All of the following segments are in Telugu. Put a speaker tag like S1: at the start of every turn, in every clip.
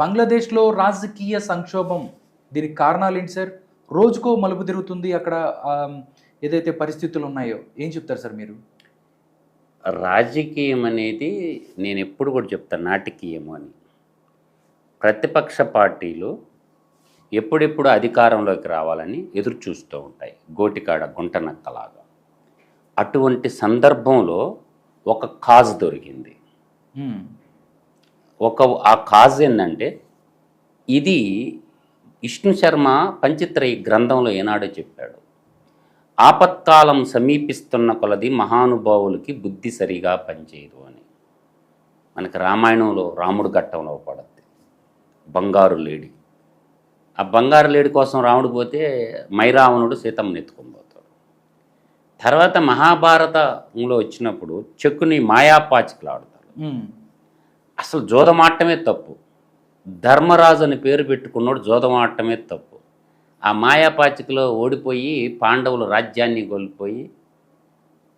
S1: బంగ్లాదేశ్లో రాజకీయ సంక్షోభం దీనికి కారణాలు ఏంటి సార్? రోజుకో మలుపు తిరుగుతుంది అక్కడ ఏదైతే పరిస్థితులు ఉన్నాయో. ఏం చెప్తారు సార్ మీరు?
S2: రాజకీయం అనేది నేను ఎప్పుడు కూడా చెప్తాను నాటకీయము అని. ప్రతిపక్ష పార్టీలు ఎప్పుడెప్పుడు అధికారంలోకి రావాలని ఎదురు చూస్తూ ఉంటాయి. గోటికాడ గుంట నక్కలాగా. అటువంటి సందర్భంలో ఒక కాజ్ దొరికింది. ఒక ఆ కాజ్ ఏంటంటే ఇది విష్ణు శర్మ పంచిత్రయ గ్రంథంలో ఏనాడో చెప్పాడు. ఆపత్కాలం సమీపిస్తున్న కొలది మహానుభావులకి బుద్ధి సరిగా పనిచేయదు అని. మనకి రామాయణంలో రాముడు ఘట్టంలో పడద్ది. బంగారు లేడి. ఆ బంగారు లేడి కోసం రాముడు పోతే మైరావణుడు సీతమ్మని ఎత్తుకొని పోతాడు. తర్వాత మహాభారతంలో వచ్చినప్పుడు చెక్కుని మాయాపాచికలు ఆడతాడు అసలు జోదమాటమే తప్పు. ధర్మరాజు అని పేరు పెట్టుకున్నాడు జోదమాటమే తప్పు. ఆ మాయాపాచికలో ఓడిపోయి పాండవులు రాజ్యాన్ని కోల్పోయి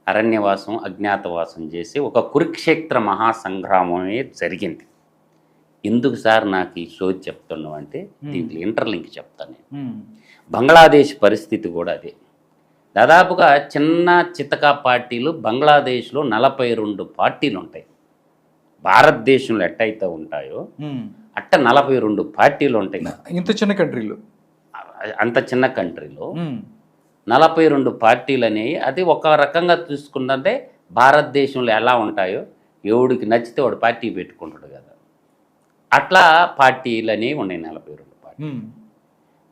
S2: అరణ్యవాసం అజ్ఞాతవాసం చేసి ఒక కురుక్షేత్ర మహాసంగ్రామమే జరిగింది. ఎందుకు సార్ నాకు ఈ షో చెప్తున్నావు అంటే దీంట్లో ఇంటర్లింక్ చెప్తాను నేను. బంగ్లాదేశ్ పరిస్థితి కూడా అదే. దాదాపుగా చిన్న చితక పార్టీలు బంగ్లాదేశ్లో నలభై రెండు పార్టీలు ఉంటాయి భారతదేశంలో ఎట్టయితే ఉంటాయో. అట్ట నలభై రెండు పార్టీలు ఉంటాయి
S1: ఇంత చిన్న కంట్రీలో
S2: అంత చిన్న కంట్రీలో. నలభై రెండు పార్టీలు అనేవి అది ఒక రకంగా చూసుకుందంటే భారతదేశంలో ఎలా ఉంటాయో ఎవడికి నచ్చితే వాడు పార్టీ పెట్టుకుంటాడు కదా అట్లా పార్టీలు అనేవి ఉన్నాయి నలభై రెండు పార్టీ.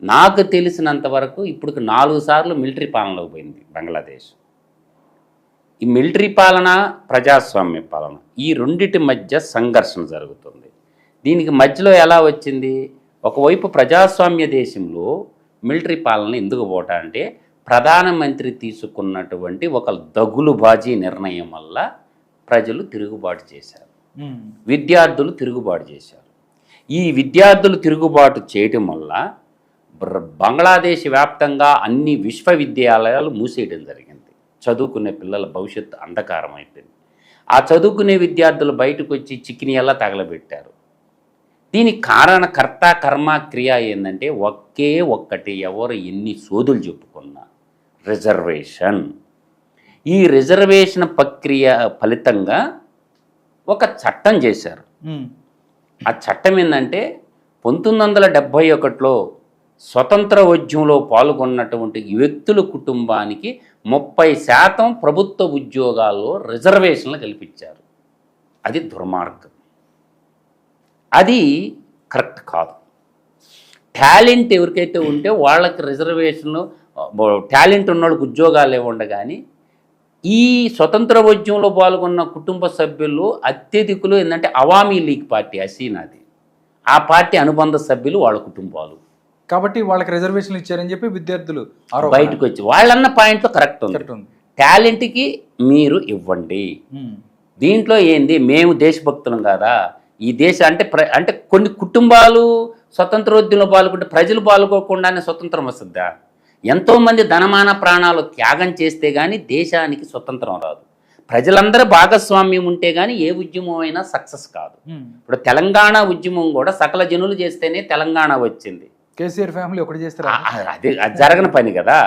S2: నాకు తెలిసినంత వరకు ఇప్పుడు నాలుగు సార్లు మిలిటరీ పాలనలోకి పోయింది బంగ్లాదేశ్ ఈ మిలిటరీ పాలన ప్రజాస్వామ్య పాలన ఈ రెండిటి మధ్య సంఘర్షణ జరుగుతుంది. దీనికి మధ్యలో ఎలా వచ్చింది? ఒకవైపు ప్రజాస్వామ్య దేశంలో మిలిటరీ పాలన ఎందుకు పోటా అంటే ప్రధానమంత్రి తీసుకున్నటువంటి ఒక దగులుబాజీ నిర్ణయం వల్ల ప్రజలు తిరుగుబాటు చేశారు. విద్యార్థులు తిరుగుబాటు చేశారు. ఈ విద్యార్థులు తిరుగుబాటు చేయటం వల్ల బంగ్లాదేశ్ వ్యాప్తంగా అన్ని విశ్వవిద్యాలయాలు మూసేయడం జరిగింది. చదువుకునే పిల్లల భవిష్యత్తు అంధకారం అయిపోయింది ఆ చదువుకునే విద్యార్థులు బయటకు వచ్చి చికిని ఎలా తగలబెట్టారు. దీనికి కారణ కర్త కర్మ క్రియ ఏంటంటే ఒకే ఒక్కటి ఎవరు ఎన్ని సోదులు చెప్పుకున్నా రిజర్వేషన్. ఈ రిజర్వేషన్ ప్రక్రియ ఫలితంగా ఒక చట్టం చేశారు. ఆ చట్టం ఏంటంటే పంతొమ్మిది వందల డెబ్భై ఒకటిలో స్వతంత్ర ఉద్యమంలో పాల్గొన్నటువంటి వ్యక్తుల కుటుంబానికి ముప్పై శాతం ప్రభుత్వ ఉద్యోగాల్లో రిజర్వేషన్లు కల్పించారు. అది దుర్మార్గం. అది కరెక్ట్ కాదు. టాలెంట్ ఎవరికైతే ఉంటే వాళ్ళకి రిజర్వేషన్లు టాలెంట్ ఉన్న వాళ్ళకి ఉద్యోగాలు ఇవ్వండి కానీ ఈ స్వతంత్ర ఉద్యమంలో పాల్గొన్న కుటుంబ సభ్యులు అత్యధికులు ఏంటంటే అవామీ లీగ్ పార్టీ అసీనాది. ఆ పార్టీ అనుబంధ సభ్యులు వాళ్ళ కుటుంబాలు.
S1: కాబట్టి వాళ్ళకి రిజర్వేషన్లు ఇచ్చారని చెప్పి విద్యార్థులు.
S2: బయటకు వచ్చి వాళ్ళన్న పాయింట్లో కరెక్ట్ ఉంది.
S1: కరెక్ట్ ఉంది.
S2: టాలెంట్కి మీరు ఇవ్వండి.
S1: మ్మ్. దీంట్లో
S2: ఏంది? మేము దేశభక్తులం కాదా? ఈ దేశ అంటే అంటే కొన్ని కుటుంబాలు స్వతంత్రోద్యమంలో పాల్గొంటే ప్రజలు పాల్గొకుండానే స్వతంత్రం వస్తుందా? ఎంతోమంది ధనమాన ప్రాణాలు త్యాగం చేస్తే కానీ దేశానికి స్వతంత్రం రాదు. ప్రజలందరూ భాగస్వామ్యం ఉంటే కానీ ఏ ఉద్యమం అయినా సక్సెస్ కాదు.
S1: మ్మ్.
S2: ఇప్పుడు తెలంగాణ ఉద్యమం కూడా సకల జనులు చేస్తేనే తెలంగాణ వచ్చింది.
S1: కేసీఆర్ ఫ్యామిలీ ఒకటి చేస్తారా?
S2: అది అది జరగని పని కదా.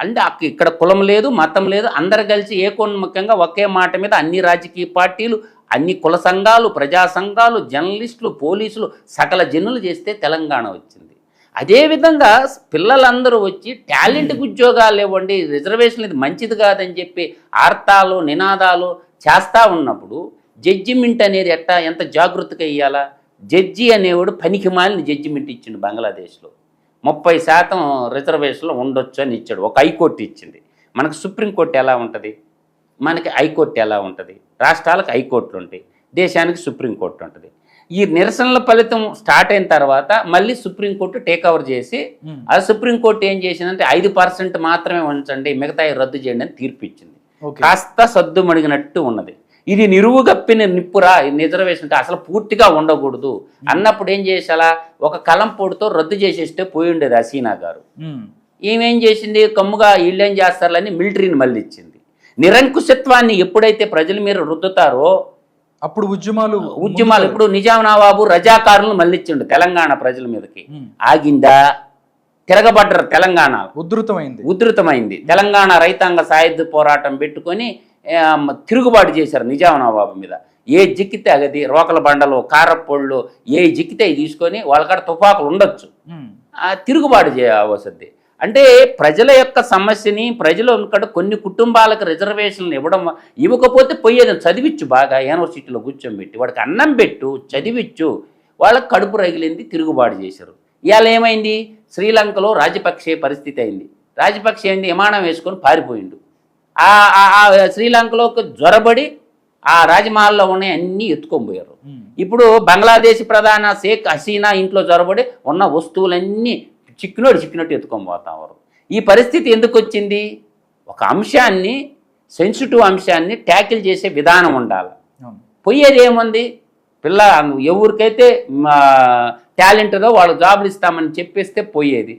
S2: అంటే అక్క- ఇక్కడ కులం లేదు మతం లేదు అందరు కలిసి ఏకోన్ముఖంగా ఒకే మాట మీద అన్ని రాజకీయ పార్టీలు అన్ని కుల సంఘాలు ప్రజా సంఘాలు జర్నలిస్టులు పోలీసులు సకల జనులు చేస్తే తెలంగాణ వచ్చింది. అదేవిధంగా పిల్లలందరూ వచ్చి టాలెంట్కి ఉద్యోగాలు ఇవ్వండి రిజర్వేషన్ ఇది మంచిది కాదని చెప్పి ఆర్తాలు నినాదాలు చేస్తూ ఉన్నప్పుడు జడ్జిమెంట్ అనేది ఎట్టా ఎంత జాగృతిగా ఇవ్వాలా జడ్జి అనేవాడు పనికి మాలిన జడ్జిమెంట్ ఇచ్చిండు బంగ్లాదేశ్లో. ముప్పై శాతం రిజర్వేషన్లో ఉండొచ్చు అని ఇచ్చాడు. ఒక హైకోర్టు ఇచ్చింది. మనకు సుప్రీంకోర్టు ఎలా ఉంటుంది? మనకి హైకోర్టు ఎలా ఉంటుంది? రాష్ట్రాలకు హైకోర్టులు ఉంటాయి. దేశానికి సుప్రీంకోర్టు ఉంటుంది. ఈ నిరసనల ఫలితం స్టార్ట్ అయిన తర్వాత మళ్ళీ సుప్రీంకోర్టు టేక్ ఓవర్ చేసి. ఆ సుప్రీంకోర్టు ఏం చేసిందంటే ఐదు పర్సెంట్ మాత్రమే ఉంచండి మిగతా రద్దు చేయండి అని తీర్పు ఇచ్చింది. కాస్త సద్దు మణిగినట్టు ఉన్నది. ఇది నిరువుగప్పిన నిప్పురా ఈ రిజర్వేషన్ అసలు పూర్తిగా ఉండకూడదు. అన్నప్పుడు ఏం చేసేలా ఒక కలం పొడితో రద్దు చేసేస్తే పోయి ఉండేది హసీనా గారు. ఈమెం చేసింది? కమ్ముగా వీళ్ళేం చేస్తారని మిలిటరీని మళ్ళీ ఇచ్చింది నిరంకుశత్వాన్ని ఎప్పుడైతే ప్రజల మీద రుద్దుతారో
S1: అప్పుడు ఉద్యమాలు
S2: ఉద్యమాలు ఇప్పుడు నిజాం నవాబు రజాకారులను మళ్ళించిండు తెలంగాణ ప్రజల మీదకి. ఆగిందా? తిరగబడ్డరు తెలంగాణ.
S1: ఉధృతమైంది.
S2: ఉధృతమైంది. తెలంగాణ రైతాంగ సాయుధ పోరాటం పెట్టుకొని తిరుగుబాటు చేశారు నిజాం నవాబు మీద. ఏ జిక్కితే అగది రోకల బండలు కారప్పొళ్ళు ఏ జిక్కితే అవి తీసుకొని వాళ్ళకాడ తుపాకులు ఉండొచ్చు. తిరుగుబాటు చేయవలసింది అంటే ప్రజల యొక్క సమస్యని ప్రజలు ఇక్కడ కొన్ని కుటుంబాలకు రిజర్వేషన్లు ఇవ్వడం ఇవ్వకపోతే పోయేది చదివిచ్చు బాగా యూనివర్సిటీలో కూర్చోబెట్టి వాడికి అన్నం పెట్టు చదివిచ్చు. వాళ్ళకి కడుపు రగిలింది తిరుగుబాటు చేశారు. ఇవాళ ఏమైంది? శ్రీలంకలో రాజపక్షే పరిస్థితి అయింది. రాజపక్షే ఏంది? విమానం వేసుకొని పారిపోయిండు. శ్రీలంకలోకి జ్వరబడి ఆ రాజమహల్లో ఉన్నాయి అన్నీ ఎత్తుకొని ఇప్పుడు బంగ్లాదేశ్ ప్రధాన షేక్ హసీనా ఇంట్లో జొరబడి ఉన్న వస్తువులన్నీ చిక్కినోడు చిక్కినట్టు ఎత్తుకొని పోతావారు ఈ పరిస్థితి ఎందుకు వచ్చింది? ఒక అంశాన్ని సెన్సిటివ్ అంశాన్ని ట్యాకిల్ చేసే విధానం ఉండాలి. పోయేది ఏముంది? పిల్ల ఎవరికైతే టాలెంట్ ఉందో వాళ్ళు జాబులు ఇస్తామని చెప్పేస్తే పోయేది.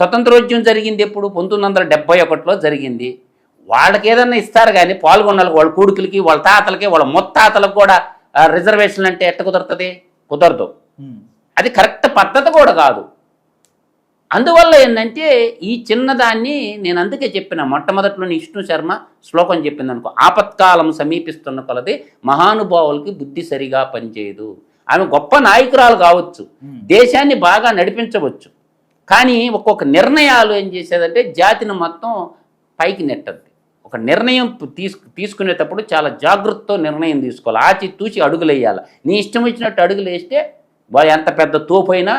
S2: స్వతంత్రోద్యమం జరిగింది ఎప్పుడు? పంతొమ్మిది వందల డెబ్బై ఒకటిలో జరిగింది. వాళ్ళకి ఏదన్నా ఇస్తారు కానీ పాల్గొన్న వాళ్ళ కొడుకులకి వాళ్ళ తాతలకి వాళ్ళ ముత్తాతలకు కూడా రిజర్వేషన్ అంటే ఎట్ట కుదురుతుంది? కుదరదు. అది కరెక్ట్ పద్ధతి కూడా కాదు. అందువల్ల ఏంటంటే ఈ చిన్నదాన్ని నేను అందుకే చెప్పిన మొట్టమొదట్లో విష్ణు శర్మ శ్లోకం చెప్పింది అనుకో ఆపత్కాలం సమీపిస్తున్న కొలది మహానుభావులకి బుద్ధి సరిగా పనిచేయదు. ఆమె గొప్ప నాయకురాలు కావచ్చు. దేశాన్ని బాగా నడిపించవచ్చు. కానీ ఒక్కొక్క నిర్ణయాలు ఏం చేసేదంటే జాతిని మొత్తం పైకి నెట్టద్ది ఒక నిర్ణయం తీసు తీసుకునేటప్పుడు చాలా జాగ్రత్తతో నిర్ణయం తీసుకోవాలి. ఆచి తూచి అడుగులు వేయాలి నీ ఇష్టం వచ్చినట్టు అడుగులు వేస్తే వాళ్ళు ఎంత పెద్ద తోపైనా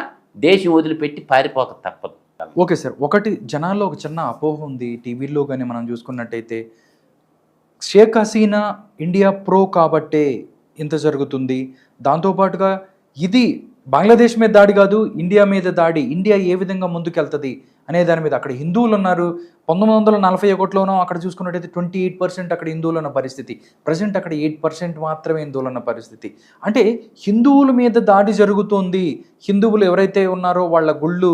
S2: దేశం వదిలిపెట్టి పారిపోక తప్పదు.
S1: Okay sir. ఒకటి జనాల్లో ఒక చిన్న అపోహ ఉంది. టీవీలో కానీ మనం చూసుకున్నట్టయితే షేక్ హసీనా ఇండియా ప్రో కాబట్టే ఇంత జరుగుతుంది. దాంతోపాటుగా ఇది బంగ్లాదేశ్ మీద దాడి కాదు ఇండియా మీద దాడి ఇండియా ఏ విధంగా ముందుకెళ్తుంది అనే దాని మీద అక్కడ హిందువులు ఉన్నారు. పంతొమ్మిది వందల నలభై ఒకటిలోనో అక్కడ చూసుకున్నట్టయితే ట్వంటీ ఎయిట్ పర్సెంట్ అక్కడ హిందువులు ఉన్న పరిస్థితి. ప్రజెంట్ అక్కడ ఎయిట్ పర్సెంట్ మాత్రమే హిందువులు ఉన్న పరిస్థితి. అంటే హిందువుల మీద దాడి జరుగుతోంది. హిందువులు ఎవరైతే ఉన్నారో వాళ్ళ గుళ్ళు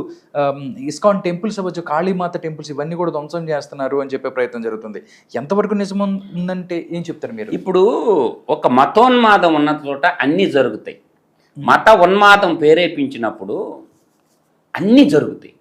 S1: ఇస్కాన్ టెంపుల్స్ అవ్వచ్చు కాళీమాత టెంపుల్స్ ఇవన్నీ కూడా ధ్వంసం చేస్తున్నారు అని చెప్పే ప్రయత్నం జరుగుతుంది. ఎంతవరకు నిజం ఉందంటే ఏం చెప్తారు మీరు?
S2: ఇప్పుడు ఒక మతోన్మాదం ఉన్న చోట అన్నీ జరుగుతాయి. మత ఉన్మాదం ప్రేరేపించినప్పుడు అన్నీ జరుగుతాయి.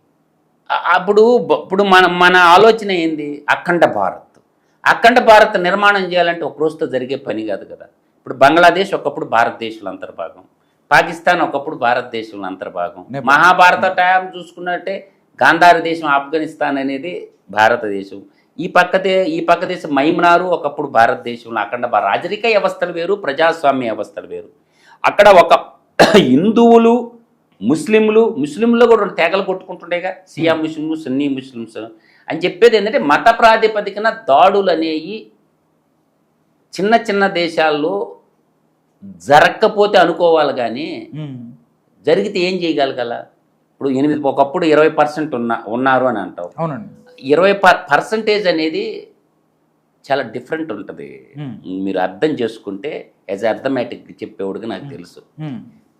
S2: అప్పుడు ఇప్పుడు మన మన ఆలోచన ఏంది? అఖండ భారత్. అఖండ భారత్ నిర్మాణం చేయాలంటే ఒక రోజుతో జరిగే పని కాదు కదా. ఇప్పుడు బంగ్లాదేశ్ ఒకప్పుడు భారతదేశంలో అంతర్భాగం. పాకిస్తాన్ ఒకప్పుడు భారతదేశంలో అంతర్భాగం. మహాభారత టైం చూసుకున్నట్టే గాంధార దేశం ఆఫ్ఘనిస్తాన్ అనేది భారతదేశం. ఈ పక్కతే ఈ పక్క దేశం మైమ్నారు ఒకప్పుడు భారతదేశంలో అఖండ రాజరిక వ్యవస్థలు వేరు ప్రజాస్వామ్య వ్యవస్థలు వేరు. అక్కడ ఒక హిందువులు ముస్లింలు ముస్లింలు కూడా రెండు తెగలు కొట్టుకుంటుండేగా. సియా ముస్లింలు సున్నీ ముస్లిమ్స్ అని చెప్పేది ఏంటంటే మత ప్రాతిపదికన దాడులు అనేవి చిన్న చిన్న దేశాల్లో జరగకపోతే అనుకోవాలి కానీ జరిగితే ఏం చేయగలగల? ఇప్పుడు ఎనిమిది ఒకప్పుడు ఇరవై పర్సెంట్ ఉన్న ఉన్నారు అని అంటావు.
S1: అవునండి.
S2: ఇరవై పర్ పర్సంటేజ్ అనేది చాలా డిఫరెంట్ ఉంటుంది. మీరు అర్థం చేసుకుంటే యాజ్ అర్థమెటిక్ చెప్పేవాడికి నాకు తెలుసు.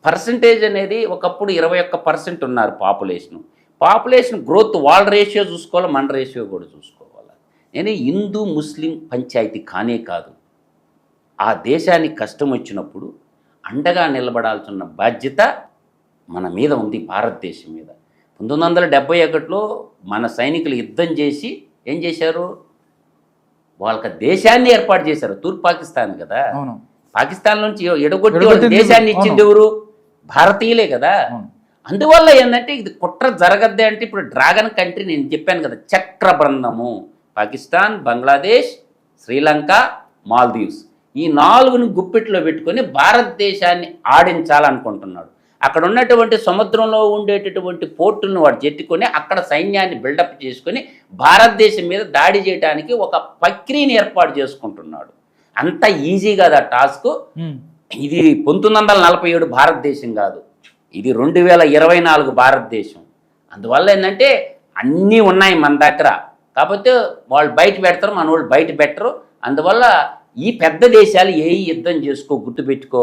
S2: పర్సంటేజ్ అనేది ఒకప్పుడు ఇరవై ఒక్క పర్సెంట్ ఉన్నారు పాపులేషన్. పాపులేషన్ గ్రోత్ వాళ్ళ రేషియో చూసుకోవాలి? మన రేషియో కూడా చూసుకోవాలి? నేను హిందూ ముస్లిం పంచాయతీ కానే కాదు. ఆ దేశానికి కష్టం వచ్చినప్పుడు అండగా నిలబడాల్సిన బాధ్యత మన మీద ఉంది భారతదేశం మీద. పంతొమ్మిది వందల డెబ్బై ఒకటిలో మన సైనికులు యుద్ధం చేసి ఏం చేశారు? వాళ్ళకి దేశాన్ని ఏర్పాటు చేశారు. తూర్పు పాకిస్తాన్ కదా? పాకిస్తాన్ నుంచి ఎడగొట్టి వాళ్ళ దేశాన్ని. ఇచ్చింది ఎవరు? భారతీయులే కదా. అందువల్ల ఏంటంటే ఇది కుట్ర జరగద్దే అంటే ఇప్పుడు డ్రాగన్ కంట్రీ నేను చెప్పాను కదా చక్ర బృందము పాకిస్తాన్ బంగ్లాదేశ్ శ్రీలంక మాల్దీవ్స్. ఈ నాలుగుని గుప్పిట్లో పెట్టుకొని భారతదేశాన్ని ఆడించాలనుకుంటున్నాడు. అక్కడ ఉన్నటువంటి సముద్రంలో ఉండేటటువంటి పోర్టులను వాడు చెట్టుకొని అక్కడ సైన్యాన్ని బిల్డప్ చేసుకొని భారతదేశం మీద దాడి చేయడానికి ఒక ప్రక్రియని ఏర్పాటు చేసుకుంటున్నాడు. అంత ఈజీ కాదు ఆ టాస్క్. ఇది పంతొమ్మిది వందల నలభై ఏడు భారతదేశం కాదు. ఇది రెండు వేల ఇరవై నాలుగు భారతదేశం. అందువల్ల ఏంటంటే అన్నీ ఉన్నాయి మన దగ్గర. కాకపోతే వాళ్ళు బయట పెడతారు మన వాళ్ళు బయట పెట్టరు. అందువల్ల ఈ పెద్ద దేశాలు ఏ యుద్ధం చేసుకో గుర్తుపెట్టుకో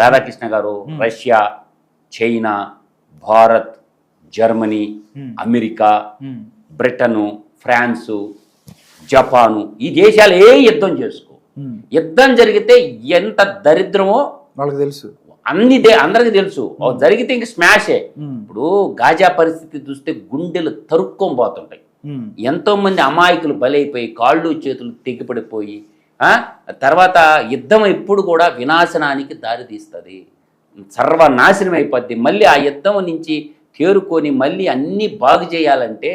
S2: Radhakrishna garu. Russia China Bharat Germany America Britain France Japan ఈ దేశాలు ఏ యుద్ధం చేసుకో. యుద్ధం జరిగితే ఎంత దరిద్రమో
S1: వాళ్ళకి తెలుసు.
S2: అన్ని దే అందరికీ తెలుసు. జరిగితే ఇంక స్మాషే. ఇప్పుడు గాజా పరిస్థితి చూస్తే గుండెలు తరుక్కొని పోతుంటాయి. ఎంతో మంది అమాయకులు బలైపోయి కాళ్ళు చేతులు తెగిపడిపోయి ఆ? తర్వాత యుద్ధం ఎప్పుడు కూడా వినాశనానికి దారితీస్తుంది సర్వనాశనం అయిపోద్ది. మళ్ళీ ఆ యుద్ధం నుంచి తేరుకొని మళ్ళీ అన్నీ బాగు చేయాలంటే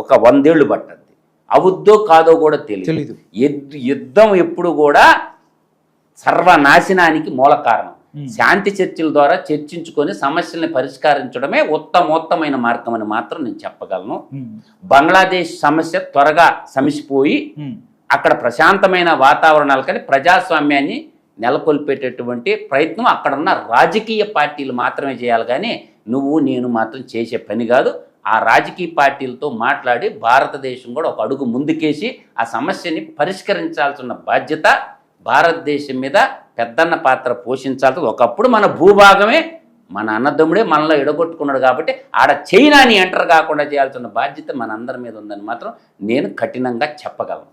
S2: ఒక వందేళ్ళు పట్టద్ది అవుద్దో కాదో కూడా తెలియదు యుద్ధ- ఎప్పుడు కూడా సర్వనాశనానికి మూల కారణం. శాంతి చర్చల ద్వారా చర్చించుకొని సమస్యల్ని పరిష్కరించడమే ఉత్తమోత్తమైన మార్గం అని మాత్రం నేను చెప్పగలను. బంగ్లాదేశ్ సమస్య త్వరగా సమిసిపోయి. అక్కడ ప్రశాంతమైన వాతావరణాలు కానీ ప్రజాస్వామ్యాన్ని నెలకొల్పేటటువంటి ప్రయత్నం అక్కడ ఉన్న రాజకీయ పార్టీలు మాత్రమే చేయాలి కానీ నువ్వు నేను మాత్రం చేసే పని కాదు ఆ రాజకీయ పార్టీలతో మాట్లాడి భారతదేశం కూడా ఒక అడుగు ముందుకేసి ఆ సమస్యని పరిష్కరించాల్సిన బాధ్యత భారతదేశం మీద పెద్దన్న పాత్ర పోషించాల్సి ఒకప్పుడు మన భూభాగమే మన అన్నదమ్ముడే మనలో ఎడగొట్టుకున్నాడు కాబట్టి ఆడ చైనాని ఎంటర్ కాకుండా చేయాల్సిన బాధ్యత మనందరి మీద ఉందని మాత్రం నేను కఠినంగా చెప్పగలను.